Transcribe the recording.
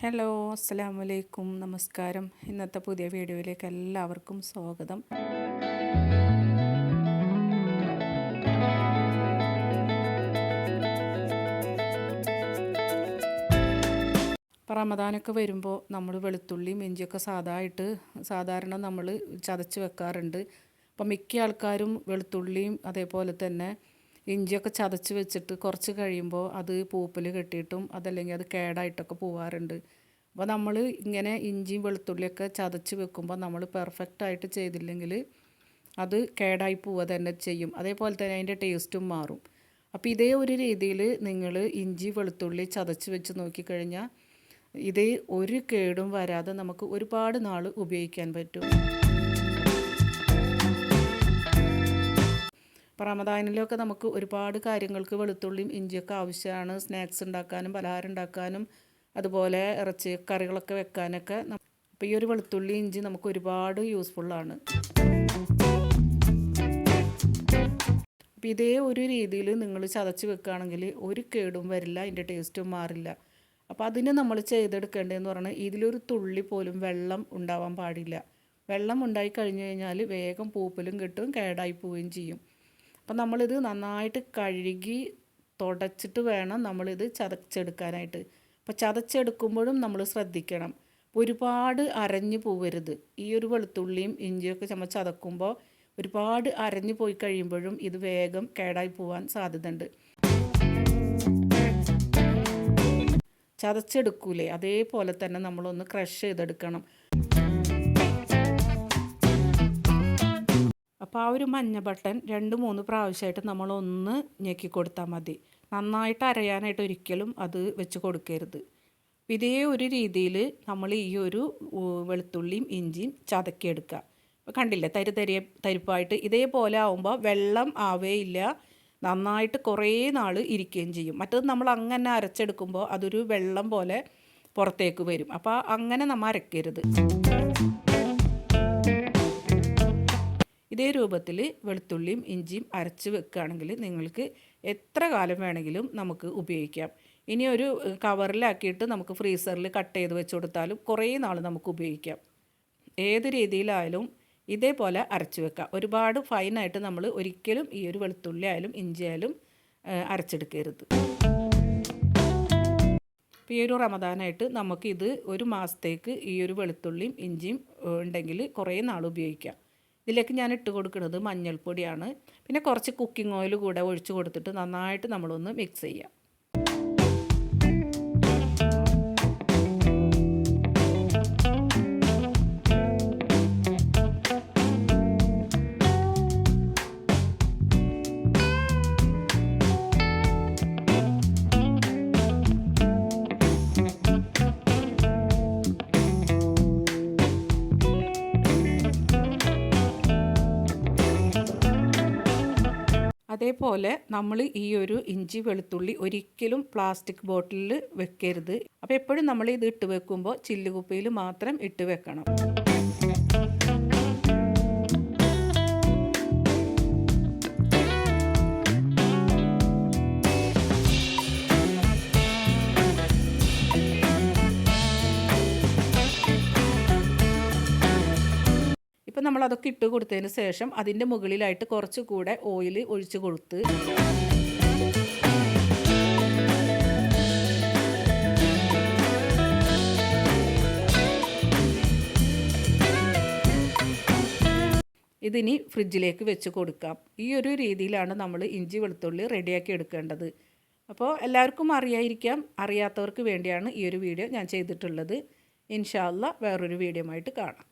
Hello അസ്സാം വലൈക്കും നമസ്കാരം. ഇന്നത്തെ പുതിയ വീഡിയോയിലേക്ക് എല്ലാവർക്കും സ്വാഗതം. റമദാനൊക്കെ വരുമ്പോൾ നമ്മൾ വെളുത്തുള്ളിയും ഇഞ്ചിയൊക്കെ സാധായിട്ട് സാധാരണ നമ്മൾ ചതച്ച് വെക്കാറുണ്ട്. അപ്പം മിക്ക ആൾക്കാരും വെളുത്തുള്ളിയും അതേപോലെ തന്നെ ഇഞ്ചിയൊക്കെ ചതച്ച് വെച്ചിട്ട് കുറച്ച് കഴിയുമ്പോൾ അത് പൂപ്പൽ കെട്ടിയിട്ടും അതല്ലെങ്കിൽ അത് കേടായിട്ടൊക്കെ പോവാറുണ്ട്. അപ്പോൾ നമ്മൾ ഇങ്ങനെ ഇഞ്ചിയും വെളുത്തുള്ളിയൊക്കെ ചതച്ച് വെക്കുമ്പോൾ നമ്മൾ പെർഫെക്റ്റ് ആയിട്ട് ചെയ്തില്ലെങ്കിൽ അത് കേടായി പോവുക തന്നെ ചെയ്യും. അതേപോലെ തന്നെ അതിന്റെ ടേസ്റ്റും മാറും. അപ്പോൾ ഇതേ ഒരു രീതിയിൽ നിങ്ങൾ ഇഞ്ചി വെളുത്തുള്ളി ചതച്ച് വെച്ച് നോക്കിക്കഴിഞ്ഞാൽ ഇതേ ഒരു കേടും വരാതെ നമുക്ക് ഒരുപാട് നാൾ ഉപയോഗിക്കാൻ പറ്റും. റമദാനിലൊക്കെ നമുക്ക് ഒരുപാട് കാര്യങ്ങൾക്ക് വെളുത്തുള്ളിയും ഇഞ്ചിയൊക്കെ ആവശ്യമാണ്. സ്നാക്സ് ഉണ്ടാക്കാനും പലഹാരം ഉണ്ടാക്കാനും അതുപോലെ ഇറച്ചി കറികളൊക്കെ വെക്കാനൊക്കെ അപ്പോൾ ഈ ഒരു വെളുത്തുള്ളി ഇഞ്ചി നമുക്ക് ഒരുപാട് യൂസ്ഫുള്ളാണ് അപ്പോൾ ഇതേ ഒരു രീതിയിൽ നിങ്ങൾ ചതച്ച് വെക്കുകയാണെങ്കിൽ ഒരു കേടും വരില്ല അതിന്റെ ടേസ്റ്റും മാറില്ല. അപ്പോൾ അതിന് നമ്മൾ ചെയ്തെടുക്കേണ്ടതെന്ന് പറഞ്ഞാൽ ഇതിലൊരു തുള്ളി പോലും വെള്ളം ഉണ്ടാവാൻ പാടില്ല. വെള്ളം ഉണ്ടായി കഴിഞ്ഞു കഴിഞ്ഞാൽ വേഗം പൂപ്പലും കിട്ടും കേടായി പോവുകയും ചെയ്യും. അപ്പം നമ്മളിത് നന്നായിട്ട് കഴുകി തുടച്ചിട്ട് വേണം നമ്മളിത് ചതച്ചെടുക്കാനായിട്ട്. അപ്പോൾ ചതച്ചെടുക്കുമ്പോഴും നമ്മൾ ശ്രദ്ധിക്കണം. ഒരുപാട് അരഞ്ഞു പോവരുത്. ഈ ഒരു വെളുത്തുള്ളിയും ഇഞ്ചിയൊക്കെ നമ്മൾ ചതക്കുമ്പോൾ ഒരുപാട് അരഞ്ഞു പോയി കഴിയുമ്പോഴും ഇത് വേഗം കേടായി പോവാൻ സാധ്യതയുണ്ട്. ചതച്ചെടുക്കൂലേ? അതേപോലെ തന്നെ നമ്മളൊന്ന് ക്രഷ് ചെയ്തെടുക്കണം. അപ്പോൾ ആ ഒരു മഞ്ഞ ബട്ടൺ രണ്ട് മൂന്ന് പ്രാവശ്യമായിട്ട് നമ്മളൊന്ന് ഞെക്കി കൊടുത്താൽ മതി. നന്നായിട്ട് അരയാനായിട്ട് ഒരിക്കലും അത് വെച്ച് കൊടുക്കരുത്. ഇതേ ഒരു രീതിയിൽ നമ്മൾ ഈ ഒരു വെളുത്തുള്ളിയും ഇഞ്ചിയും ചതക്കിയെടുക്കുക. അപ്പോൾ കണ്ടില്ലേ തരി തരി തരിപ്പായിട്ട് ഇതേപോലെ ആവുമ്പോൾ വെള്ളം ആവേയില്ല നന്നായിട്ട് കുറേ നാൾ ഇരിക്കുകയും ചെയ്യും. മറ്റത് നമ്മൾ അങ്ങനെ അരച്ചെടുക്കുമ്പോൾ അതൊരു വെള്ളം പോലെ പുറത്തേക്ക് വരും. അപ്പോൾ അങ്ങനെ നമ്മൾ അരക്കരുത്. ഇതേ രൂപത്തിൽ വെളുത്തുള്ളിയും ഇഞ്ചിയും അരച്ച് വെക്കുകയാണെങ്കിൽ നിങ്ങൾക്ക് എത്ര കാലം വേണമെങ്കിലും നമുക്ക് ഉപയോഗിക്കാം. ഇനി ഒരു കവറിലാക്കിയിട്ട് നമുക്ക് ഫ്രീസറിൽ കട്ട് ചെയ്ത് വെച്ച് കൊടുത്താലും കുറേ നാൾ നമുക്ക് ഉപയോഗിക്കാം. ഏത് രീതിയിലായാലും ഇതേപോലെ അരച്ച് വെക്കാം. ഒരുപാട് ഫൈനായിട്ട് നമ്മൾ ഒരിക്കലും ഈ ഒരു വെളുത്തുള്ളി ആയാലും ഇഞ്ചി ആയാലും അരച്ചെടുക്കരുത്. ഈ ഒരു റമദാനായിട്ട് നമുക്കിത് ഒരു മാസത്തേക്ക് ഈ ഒരു വെളുത്തുള്ളിയും ഇഞ്ചിയും ഉണ്ടെങ്കിൽ കുറേ നാൾ ഉപയോഗിക്കാം. ഇതിലേക്ക് ഞാൻ ഇട്ട് കൊടുക്കുന്നത് മഞ്ഞൾപ്പൊടിയാണ്. പിന്നെ കുറച്ച് കുക്കിംഗ് ഓയിൽ കൂടെ ഒഴിച്ച് കൊടുത്തിട്ട് നന്നായിട്ട് നമ്മളൊന്ന് മിക്സ് ചെയ്യാം. അതേപോലെ നമ്മൾ ഈ ഒരു ഇഞ്ചി വെളുത്തുള്ളി ഒരിക്കലും പ്ലാസ്റ്റിക് ബോട്ടിലിൽ വെക്കരുത്. അപ്പോൾ എപ്പോഴും നമ്മൾ ഇത് ഇട്ട് വെക്കുമ്പോൾ ചില്ലുകുപ്പയിൽ മാത്രം ഇട്ട് വെക്കണം. നമ്മൾ അതൊക്കെ ഇട്ട് കൊടുത്തതിന് ശേഷം അതിന്റെ മുകളിലായിട്ട് കുറച്ച് കൂടെ ഓയിൽ ഒഴിച്ച് കൊടുത്ത്. ഇതിനി ഫ്രിഡ്ജിലേക്ക് വെച്ച് കൊടുക്കാം. ഈ ഒരു രീതിയിലാണ് നമ്മൾ ഇഞ്ചി വെളുത്തുള്ളി റെഡിയാക്കി എടുക്കേണ്ടത്. അപ്പോൾ എല്ലാവർക്കും അറിയായിരിക്കാം അറിയാത്തവർക്ക് വേണ്ടിയാണ് ഈ ഒരു വീഡിയോ ഞാൻ ചെയ്തിട്ടുള്ളത്. ഇൻഷാല്ല വേറൊരു വീഡിയോ ആയിട്ട് കാണാം.